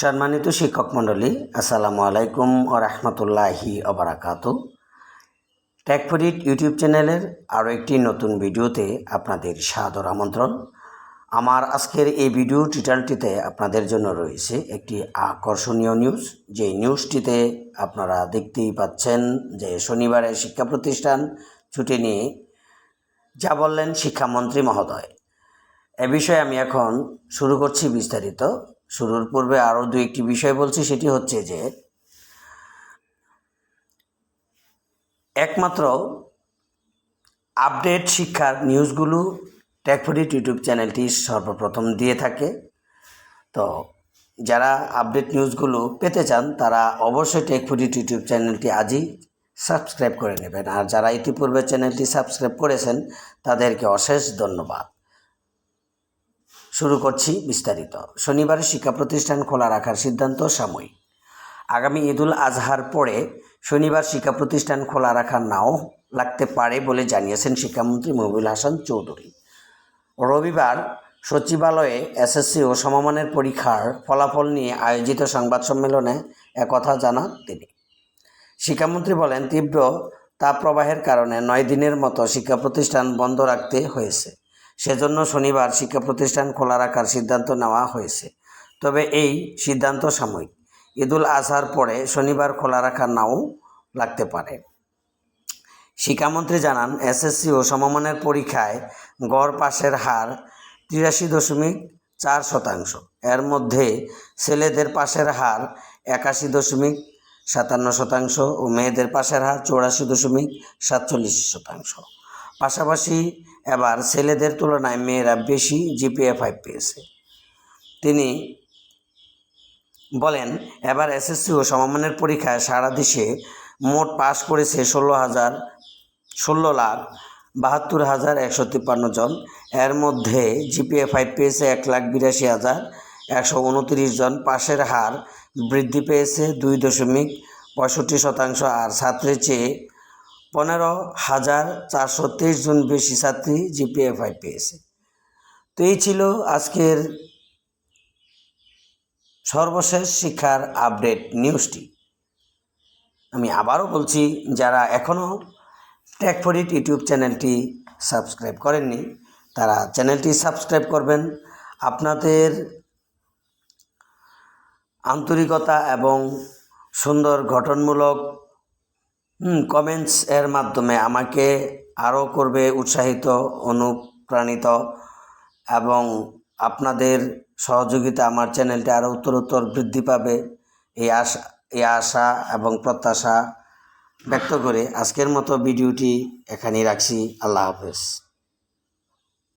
সম্মানিত শিক্ষক মণ্ডলী, আসসালামু আলাইকুম ও রহমতুল্লাহি অবরাকাত টেকফরিট ইউটিউব চ্যানেলের আরও একটি নতুন ভিডিওতে আপনাদের সাদর আমন্ত্রণ। আমার আজকের এই ভিডিও টিটালটিতে আপনাদের জন্য রয়েছে একটি আকর্ষণীয় নিউজ। যে নিউজটিতে আপনারা দেখতেই পাচ্ছেন যে শনিবারে শিক্ষা প্রতিষ্ঠান ছুটি নিয়ে যা বললেন শিক্ষামন্ত্রী মহোদয়। এ বিষয়ে আমি এখন শুরু করছি বিস্তারিত। শুরুর পূর্বে আরও দু একটি বিষয় বলছি, সেটি হচ্ছে যে একমাত্র আপডেট শিক্ষার নিউজগুলো টেকফরিট ইউটিউব চ্যানেলটি সর্বপ্রথম দিয়ে থাকে। তো যারা আপডেট নিউজগুলো পেতে চান, তারা অবশ্যই টেকফরিট ইউটিউব চ্যানেলটি আজই সাবস্ক্রাইব করে নেবেন। আর যারা ইতিপূর্বে চ্যানেলটি সাবস্ক্রাইব করেছেন, তাদেরকে অশেষ ধন্যবাদ। শুরু করছি বিস্তারিত। শনিবার শিক্ষা প্রতিষ্ঠান খোলা রাখার সিদ্ধান্ত সাময়িক। আগামী ঈদুল আজহার পরে শনিবার শিক্ষা প্রতিষ্ঠান খোলা রাখা নাও লাগতে পারে বলে জানিয়েছেন শিক্ষামন্ত্রী মহিবুল হাসান চৌধুরী। রবিবার সচিবালয়ে এসএসসি ও সমমানের পরীক্ষার ফলাফল নিয়ে আয়োজিত সংবাদ সম্মেলনে একথা জানান তিনি। শিক্ষামন্ত্রী বলেন, তীব্র তাপপ্রবাহের কারণে নয় দিনের মতো শিক্ষা প্রতিষ্ঠান বন্ধ রাখতে হয়েছে। সেজন্য শনিবার শিক্ষা প্রতিষ্ঠান খোলা রাখার সিদ্ধান্ত নেওয়া হয়েছে। তবে এই সিদ্ধান্ত সাময়িক। ঈদুল আজহার পরে শনিবার খোলা রাখা নাও লাগতে পারে। শিক্ষামন্ত্রী জানান, এসএসসি ও সমমানের পরীক্ষায় গড় পাশের হার তিরাশি দশমিক চার শতাংশ। এর মধ্যে ছেলেদের পাশের হার একাশি দশমিক সাতান্ন শতাংশ ও মেয়েদের পাশের হার চৌরাশি দশমিক সাতচল্লিশ শতাংশ। পাশাপাশি এবার ছেলেদের তুলনায় মেয়েরা বেশি জিপিএ ফাইভ পেয়েছে। তিনি বলেন, এবার এসএসসি ও সমমানের পরীক্ষায় সারা দেশে মোট পাশ করেছে ষোলো হাজার, ষোলো লাখ বাহাত্তর হাজার একশো তিপ্পান্ন জন। এর মধ্যে জিপিএ ফাইভ পেয়েছে এক লাখ বিরাশি হাজার একশো উনত্রিশ জন। পাশের হার বৃদ্ধি পেয়েছে দুই দশমিক পঁয়ষট্টি শতাংশ। আর ছাত্রের চেয়ে পনেরো হাজার চারশো তেইশ জন বেশি ছাত্রী জিপিএ ফাইভ পেয়েছে। তো এই ছিল আজকের সর্বশেষ শিক্ষার আপডেট নিউজটি। আমি আবারও বলছি, যারা এখনও টেকফরিট ইউটিউব চ্যানেলটি সাবস্ক্রাইব করেননি, তারা চ্যানেলটি সাবস্ক্রাইব করবেন। আপনাদের আন্তরিকতা এবং সুন্দর গঠনমূলক কমেন্টস এর মাধ্যমে আমাকে আরও করবে উৎসাহিত, অনুপ্রাণিত এবং আপনাদের সহযোগিতা আমার চ্যানেলটি আরও উত্তরোত্তর বৃদ্ধি পাবে। এই আশা এই আশা এবং প্রত্যাশা ব্যক্ত করে আজকের মতো ভিডিওটি এখানেই রাখছি। আল্লাহ হাফেজ।